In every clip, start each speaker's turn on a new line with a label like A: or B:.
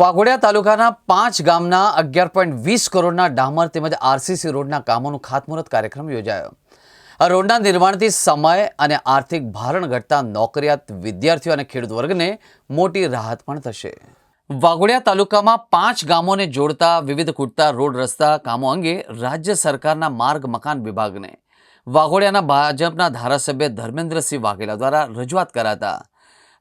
A: વાઘોડિયા તાલુકાના પાંચ ગામના અગિયાર પોઈન્ટ વીસ કરોડના ડામર તેમજ આરસીસી રોડના કામોનું ખાતમુહૂર્ત કાર્યક્રમ યોજાયો. આ રોડના નિર્માણથી સમય અને આર્થિક ભારણ ઘટતા નોકરિયાત વિદ્યાર્થીઓ અને ખેડૂત વર્ગને મોટી રાહત પણ થશે. વાઘોડિયા તાલુકામાં પાંચ ગામોને જોડતા વિવિધ ખૂટતા રોડ રસ્તા કામો અંગે રાજ્ય સરકારના માર્ગ મકાન વિભાગને વાઘોડિયાના ભાજપના ધારાસભ્ય ધર્મેન્દ્રસિંહ વાઘેલા દ્વારા રજૂઆત કરાતા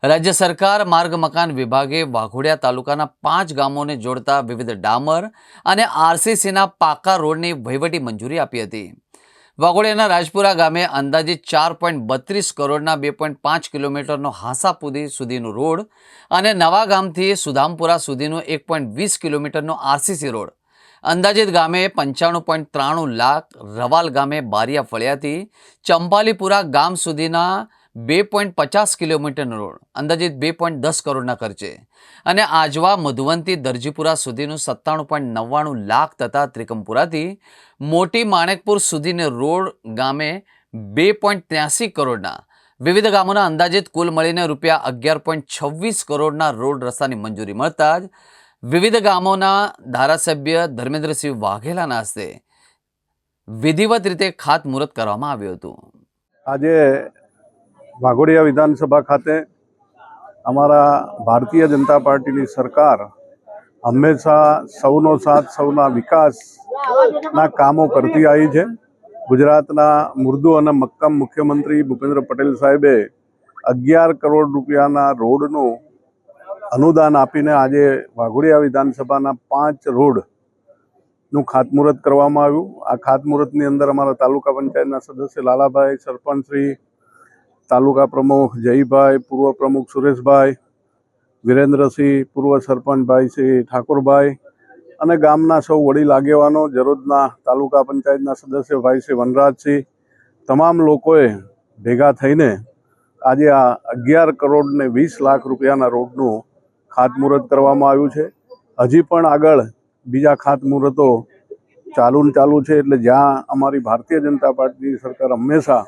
A: રાજ્ય સરકાર, માર્ગ, મકાન વિભાગે વાઘોડિયા તાલુકાના પાંચ ગામોને જોડતા વિવિધ ડામર અને આરસીસીના પાકા રોડની વહીવટી મંજૂરી આપી હતી. વાઘોડિયાના રાજપુરા ગામે અંદાજિત ચાર પોઈન્ટ બત્રીસ કરોડના બે પોઈન્ટ પાંચ કિલોમીટરનો હાંસાપુદી સુધીનો રોડ અને નવા ગામથી સુધામપુરા સુધીનો એક પોઈન્ટ વીસ કિલોમીટરનો આરસીસી રોડ. અંદાજિત ગામે પંચાણું પોઈન્ટ ત્રાણું લાખ રવાલ ગામે બારિયા ફળિયાથી ચંપાલીપુરા ગામ સુધીના બે પોઈન્ટ પચાસ કિલોમીટરનો રોડ, અંદાજિત બે પોઈન્ટ દસ કરોડના ખર્ચે. અને આજવા મધુવંતી દરજીપુરા સુધીનું સત્તાણું પોઈન્ટ નવ્વાણું લાખ તથા ત્રિકમપુરાથી મોટી માણેકપુર સુધીને રોડ ગામે બે પોઈન્ટ ત્યાસી કરોડના. વિવિધ ગામોના અંદાજિત કુલ મળીને રૂપિયા અગિયાર પોઈન્ટ છવ્વીસ કરોડના રોડ રસ્તાની મંજૂરી મળતા જ વિવિધ ગામોના ધારાસભ્ય ધર્મેન્દ્રસિંહ વાઘેલાના હસ્તે વિધિવત રીતે ખાતમુહૂર્ત કરવામાં આવ્યું હતું.
B: આજે વાઘોડિયા વિધાનસભા ખાતે અમારા ભારતીય જનતા પાર્ટીની સરકાર હંમેશા સૌનો સાથ, સૌના વિકાસના કામો કરતી આવી છે. ગુજરાતના મૃદુ અને મક્કમ મુખ્યમંત્રી ભૂપેન્દ્ર પટેલ સાહેબે અગિયાર કરોડ રૂપિયાના રોડનું અનુદાન આપીને આજે વાઘોડિયા વિધાનસભાના પાંચ રોડનું ખાતમુહૂર્ત કરવામાં આવ્યું. આ ખાતમુહૂર્તની અંદર અમારા તાલુકા પંચાયતના સદસ્ય લાલાભાઈ સરપંચશ્રી તાલુકા પ્રમુખ જયભાઈ, પૂર્વ પ્રમુખ સુરેશભાઈ, વિરેન્દ્રસિંહ, પૂર્વ સરપંચભાઈ શ્રી ઠાકોરભાઈ અને ગામના સૌ વડીલ આગેવાનો, જરોદના તાલુકા પંચાયતના સદસ્ય ભાઈ શ્રી વનરાજસિંહ, તમામ લોકોએ ભેગા થઈને આજે આ અગિયાર કરોડ ને વીસ લાખ રૂપિયાના રોડનું ખાતમુહૂર્ત કરવામાં આવ્યું છે. હજી પણ આગળ બીજા ખાતમુહૂર્તો ચાલુ ચાલુ છે, એટલે જ્યાં અમારી ભારતીય જનતા પાર્ટીની સરકાર હંમેશા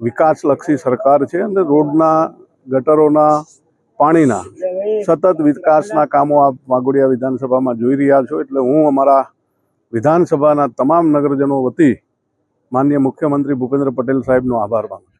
B: વિકાસલક્ષી સરકાર છે અને રોડના, ગટરોના, પાણીના સતત વિકાસના કામો આપ વાઘોડિયા વિધાનસભામાં જોઈ રહ્યા છો. એટલે હું અમારા વિધાનસભાના તમામ નગરજનો વતી માન્ય મુખ્યમંત્રી ભૂપેન્દ્ર પટેલ સાહેબનો આભાર માનું છું.